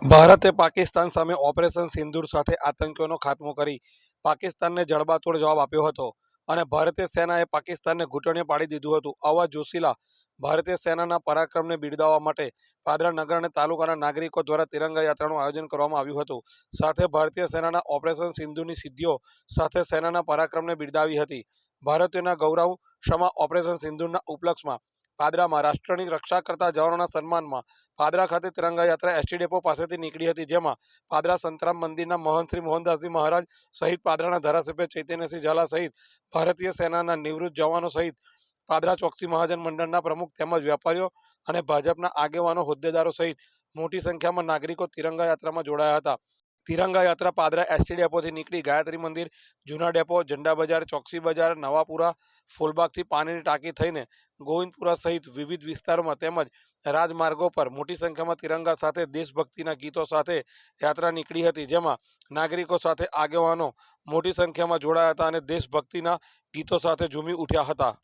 ભારતે પાકિસ્તાન સામે ઓપરેશન સિંદૂર સાથે આતંકીઓનો ખાત્મો કરી પાકિસ્તાનને જડબાતોડ જવાબ આપ્યો હતો અને ભારતીય સેનાએ પાકિસ્તાનને ઘૂંટણે પાડી દીધું હતું. આવા જોશીલા ભારતીય સેનાના પરાક્રમને બિરદાવવા માટે પાદરા નગર અને તાલુકાના નાગરિકો દ્વારા તિરંગા યાત્રાનું આયોજન કરવામાં આવ્યું હતું. સાથે ભારતીય સેનાના ઓપરેશન સિંધુની સિદ્ધિઓ સાથે સેનાના પરાક્રમને બિરદાવી હતી. ભારતીયોના ગૌરવ ક્ષમા ઓપરેશન સિંધુના ઉપલક્ષમાં પાદરામાં રાષ્ટ્રની રક્ષા કરતા જવાનોના સન્માનમાં પાદરા ખાતે તિરંગા યાત્રા એસટી ડેપો પાસેથી નીકળી હતી, જેમાં પાદરા સંતરામ મંદિરના મહંત શ્રી મોહનદાસજી મહારાજ સહિત પાદરાના ધારાસભ્ય ચૈતન્યસિંહ ઝાલા સહિત ભારતીય સેનાના નિવૃત્ત જવાનો સહિત પાદરા ચોકસી મહાજન મંડળના પ્રમુખ તેમજ વેપારીઓ અને ભાજપના આગેવાનો, હોદ્દેદારો સહિત મોટી સંખ્યામાં નાગરિકો તિરંગા યાત્રામાં જોડાયા હતા. તિરંગા યાત્રા પાદરા એસટી ડેપોથી નીકળી ગાયત્રી મંદિર, જૂના ડેપો, ઝંડા બજાર, ચોકસી બજાર, નવાપુરા, ફૂલબાગથી પાણીની ટાંકી થઈને ગોવિંદપુરા સહિત વિવિધ વિસ્તારોમાં તેમજ રાજમાર્ગો પર મોટી સંખ્યામાં તિરંગા સાથે દેશભક્તિના ગીતો સાથે યાત્રા નીકળી હતી, જેમાં નાગરિકો સાથે આગેવાનો મોટી સંખ્યામાં જોડાયા હતા અને દેશભક્તિના ગીતો સાથે ઝૂમી ઉઠ્યા હતા.